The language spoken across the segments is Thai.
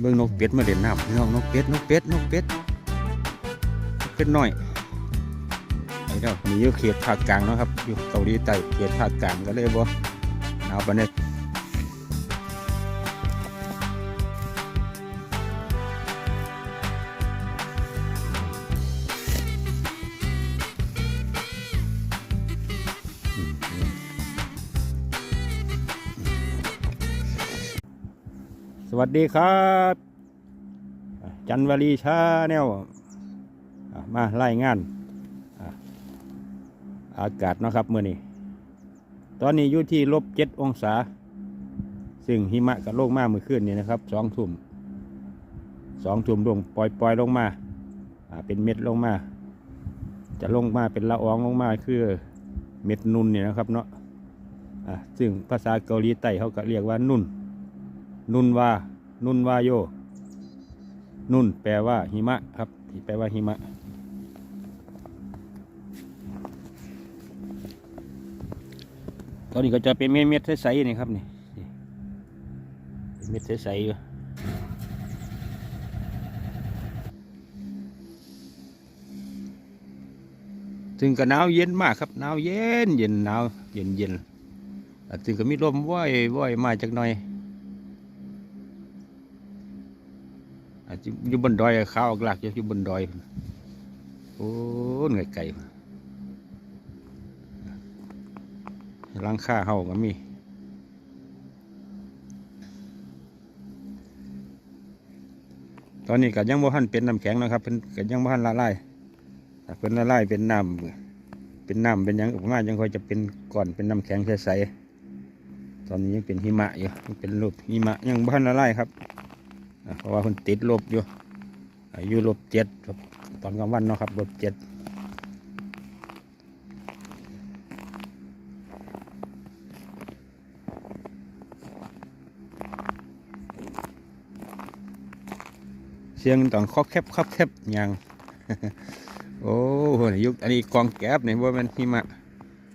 เบิ่งนกเป็ดมาเด่นน้ำพี่น้องนกเป็ดนกเป็ดนกเป็ดเป็ดน้อยไอ้เนาะมีอยู่เขตภาคกลางเนาะครับอยู่เกาหลีใต้เขตภาคกลางก็เลยบ่หนาวปานนี้ วัสดีครับ จันวลีชาแนวมารายงาน อากาศนะครับเมื่อนี้ ตอนนี้อยู่ที่ลบเจ็ดองศา ซึ่งหิมะกับโลกมาเมื่อคืนนี้นะครับสองทุ่มสองทุ่มลงปล่อยปล่อยลงมา เป็นเม็ดลงมา จะลงมาเป็นละอองลงมาคือเม็ดนุ่นเนี่ยนะครับเนาะซึ่งภาษาเกาหลีใต้เขาก็เรียกว่านุ่น นุนว่านุนวาโย นุนแปลว่าหิมะครับ ที่แปลว่าหิมะ ตอนนี้ก็จะเป็นเม็ดๆใสๆนี่ครับนี่เป็นเม็ดใสๆอยู่ถึงก็หนาวเย็นมากครับหนาวเย็นเย็นหนาวเย็นเย็นถึงก็มีลมว่อยว่อยมาจากหน่อย อยู่บนดอยข้าวอกหลักอยู่บนดอยโอ้เหนื่อยไก่พุ่นหลังค่าเฮาก็มีตอนนี้ก็ยังบ่ทันเป็นน้ำแข็งนะครับเป็นก็ยังบ่ทันละลายถ้าเป็นละลายเป็นน้ำเป็นน้ำเป็นยังออกมายังค่อยจะเป็นก่อนเป็นน้ำแข็งใสๆตอนนี้ยังเป็นหิมะอยู่ยังเป็นรูปหิมะยังบ่ทันละลายครับ เพราะว่ามันติดลบอยู่อายุลบเจ็ดครับตอนกลางวันเนาะครับลบเจ็ดเสียงต้องคอกแคบคอกแคบอย่างโอ้ยุคอันนี้กองแกบเนี่ยว่ามันหิมะ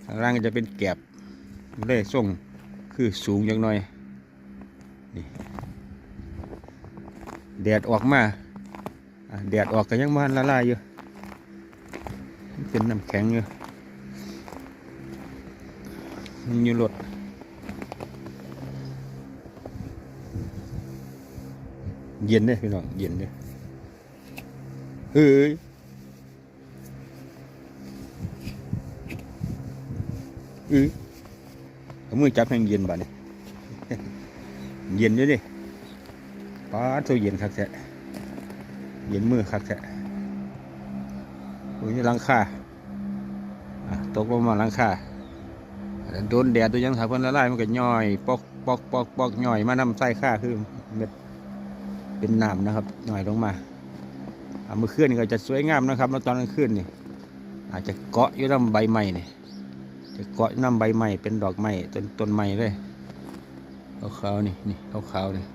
ข้างล่างจะเป็นแกบเลยส่งคือสูงอย่างหน่อยนี่แดดออกมาแดดออกก็ยังมันละลายอยู่เป็นน้ำแข็งอยู่มันอยู่รถเย็นเด้พี่น้องเย็นเด้เฮ้ยเอ้ยเอามือจับแห้งเย็นบ่เนี่ยเย็นอยู่ดิ ป้าตัวเย็นคักแท้เย็นมือคักแท้โอ้ยลังคาอะตกลงมาลังคาโดนแดดตัวยังถาเพิ่นละลายมันก็ย่อยปอกปอกปอกปอกย่อยมานำไส้ข้าคือเม็ดเป็นน้ำนะครับย่อยลงมาอะเมื่อคืนนี่ก็จะสวยงามนะครับแล้วตอนกลางคืนนี่อาจจะเกาะอยู่ลำใบไม้นี่จะเกาะอยู่ลำใบไม้เป็นดอกไม้ต้นต้นไม้เลยขาวๆนี่นี่ขาวๆนี่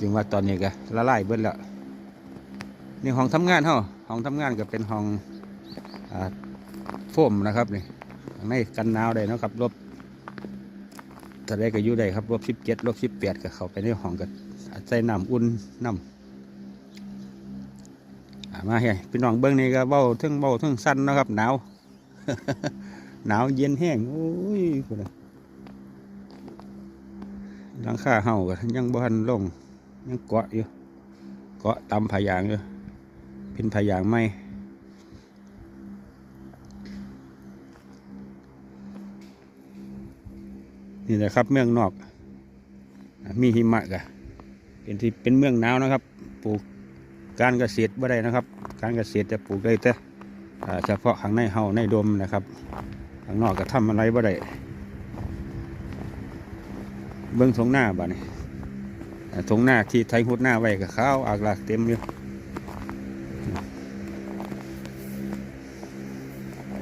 จึงว่าตอนนี้ก็ละลายเบิดแล้วนี่ห้องทำงานเฮาห้องทำงานก็เป็นห้องอ่าโฟมนะครับนี่ข้างในกันหนาวได้นะครับลบถ้าได้ก็อยู่ได้ครับลบสิบเจ็ดลบสิบแปดก็เข้าไปในห้องก็ใส่น้ำอุ่นน้ำมาเฮ้ยพี่น้องเบิ้งนี่ก็เบ้าทึ่งเบ้าทึ่งสั้นนะครับหนาวหนาวเย็นแห้งโอ้ยพุ่นน่ะหลังคาเฮาก็ยังบ่ทันลง ยังเกาะอยู่ เกาะตำผายางอยู่ เป็นผายางไหมนี่แหละครับเมืองนอก มีหิมะกะเป็นที่เป็นเมืองหนาวนะครับ ปลูกการเกษตรบ่ได้นะครับ การเกษตรจะปลูกได้แต่เฉพาะข้างในเฮาในดมนะครับข้างนอกก็ทำอะไรบ่ได้เบื้องทงหน้าบ่นี่อ่าทงหน้าที่ไทยหุดหน้าไว้กับข้าวอากลากเต็มอยู่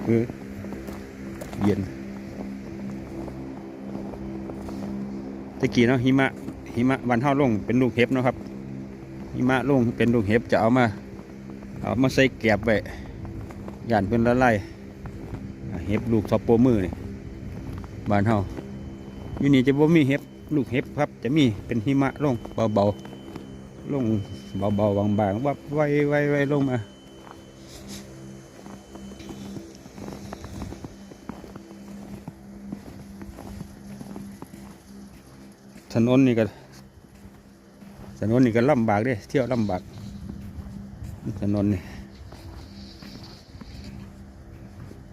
คือเย็นตะกี้เนาะหิมะหิมะวันเท่าลงเป็นลูกเห็บนะครับหิมะลงเป็นลูกเห็บจะเอามาเอามาใส่แกบไว้ย่านเป็นละลายอ่เห็บลูกทอปโปมือนี่บานเฮาอยู่นี่จะบ่มีเห็บ ลูกเห็บครับ จะมีเป็นหิมะลงเบาๆลงเบาๆบางๆวับไวไวไวลงมาถนนนี่ก็ถนนนี่ก็ลำบากเด้เที่ยวลำบากถนนนี่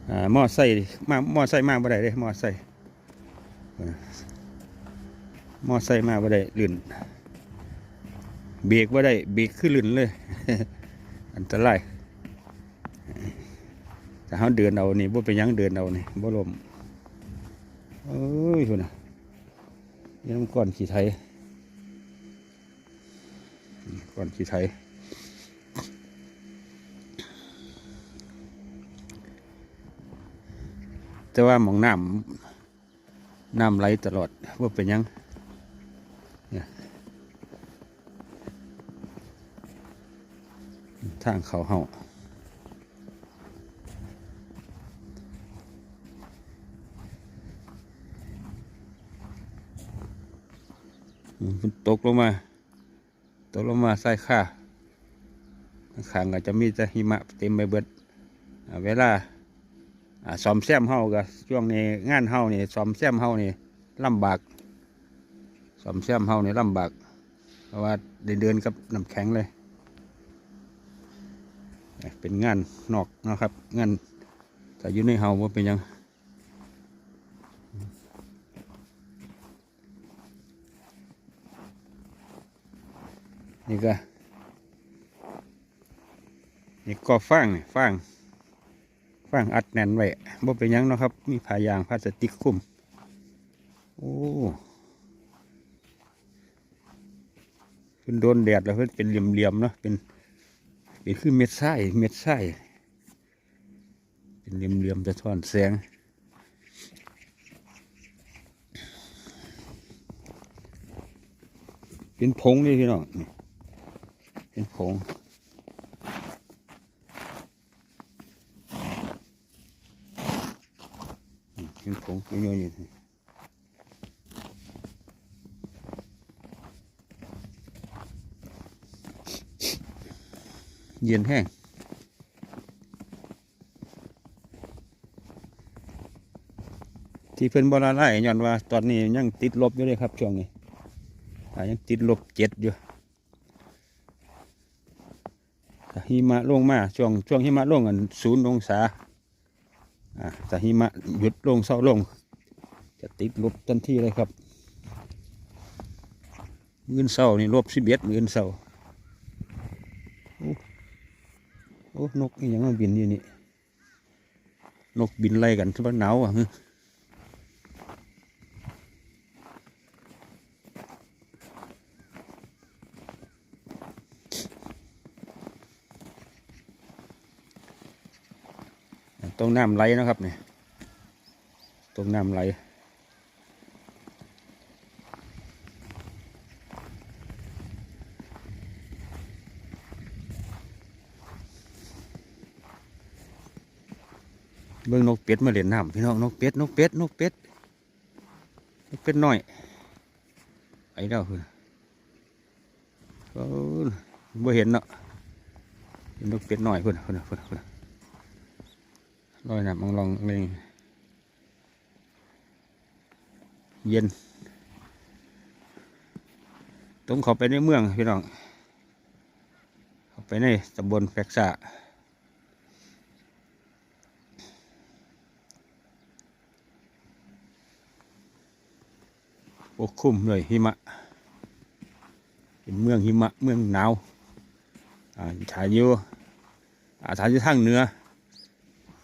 อ่ามอไซค์มามอไซค์มาบ่ได้เด้มอไซค์อ่ มอไซค์มาบ่ได้ลื่นเบรกบ่ได้เบรกคือลื่นเลย อันตรายแต่เขาเดินเอานี่บ่เป็นยังเดินเอานี่บ่ลมเอ้ยคุณน่ะนี่น้ำก้อนขี้ไทยก้อนขี้ไทยแต่ว่าหมองน้ำน้ำไหลตลอดว่าเป็นยังเนี่ย ทางเขาเฮามันตกลงมา ตกลงมาใส่ข้าข้างก็จะมีแต่หิมะเต็มไปเบิด เวลาอ่าซ่อมแซมเฮาก็ช่วงนี้งานเฮานี่ซ่อมแซมเฮานี่ลำบากซ่อมแซมเฮานี่ลำบาก เพราะว่าเดินเดินกับน้ำแข็งเลย เป็นงานนอกนะครับ งานแต่อยู่ในเฮาว่าเป็นยังนี่ก็นี่ก็ฟางนี่ฟางฟางอัดแน่นไว้บ่เป็นยังเนาะครับ มีผ้ายางพลาสติกคลุมโอ้เพิ่นโดนแดดแล้วเพิ่นเป็นเหลี่ยมๆเนาะเป็น นี่คือเม็ดทรายเม็ดทรายเป็นเหลี่ยมๆจะท่อนแสงเป็นผงนี่พี่น้องเป็นผงเป็นผงเป็นโยนอยู่ เย็นแห้งที่เพิ่นบอลไล่ย้อนว่าตอนนี้ยังติดลบอยู่เลยครับช่วงนี้ยังติดลบเจ็ดอยู่หิมะลงมาช่วงช่วงหิมะลงกันศูนย์องศาอ่าแต่หิมะหยุดลงเศร้าลง จะติดลบทันทีเลยครับมือนเศร้านี่ลบสิบเอ็ดมือนเศร้าโอ้ โอ้นกยังมาบินอยู่นี่ นกบินไล่กันทุกหนาวอะฮึตรงน้ำไหลนะครับเนี่ยตรงน้ำไหล เป็ดมาเล่นน้ำพี่น้องนกเป็ดนกเป็ดนกเป็ดนกเป็ดน้อยไอ้เด้าคือโอ้ยบ่เห็นเนาะนกเป็ดน้อยเพิ่นเพิ่นเพิ่นเพิ่นลอยน้ำมังลองเลยเย็นต้องเข้าไปในเมืองพี่น้องเข้าไปในตำบลแฟกซ่า กคลุมเลยหิมะ เป็นเมืองหิมะเมืองหนาวอ่าถ่ายอยู่อ่าถ่ายอยู่ทางเหนือ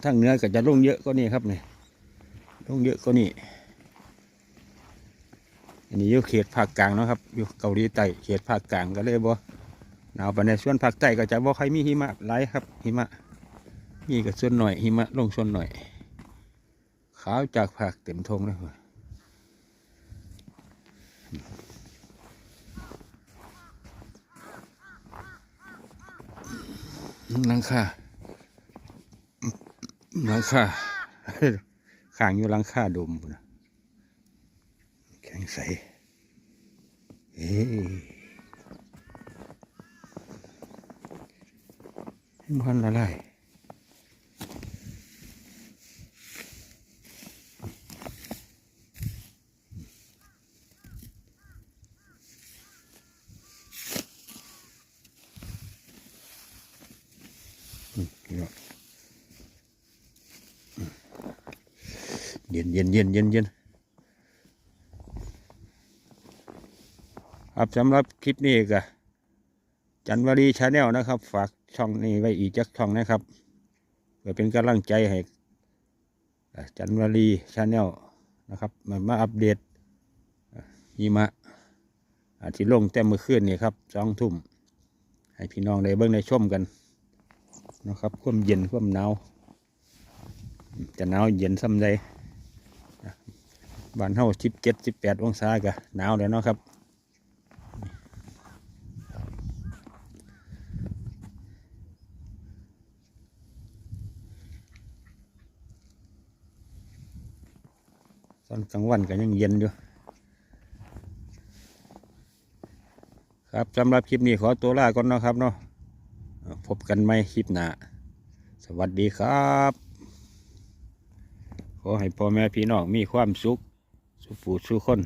ทางเหนือก็จะลงเยอะก็นี่ครับนี่ลงเยอะก็นี่อันนี้อยู่เขตภาคกลางนะครับอยู่เกาหลีใต้เขตภาคกลางก็เลยบ่หนาวไปในส่วนภาคใต้ก็จะบ่ใครมีหิมะหลายครับหิมะมีก็ส่วนหน่อยหิมะลงส่วนหน่อยขาวจากภาคเต็มทงเลย หลังคาหลังคาข้างอยู่หลังคาดมนะแข็งใสเอ้ยมันละลายอืมพี่น้องอืมเย็นเย็นเย็นเย็นครับสำหรับคลิปนี้ก็จันวรีชาแนลนะครับ ฝากช่องนี้ไว้อีกจักช่องนะครับเพื่อเป็นกำลังใจให้จันวรีชาแนลนะครับมามาอัปเดตอ่าหิมะอาจจะลงแต่เมื่อคืนนี่ครับสองทุ่ม ให้พี่น้องได้เบิ่งได้ชมกันนะครับความเย็นความหนาวจะหนาวเย็นซ้ำใด บ้านเฮาสิบเจ็ดสิบแปดองศาก็หนาวแล้วเนาะครับตอนกลางวันก็ยังเย็นอยู่ ครับสำหรับคลิปนี้ขอตัวลาก่อนเนาะครับเนาะพบกันใหม่คลิปหน้าสวัสดีครับ ขอให้พ่อแม่พี่น้องมีความสุข สุปูสุคน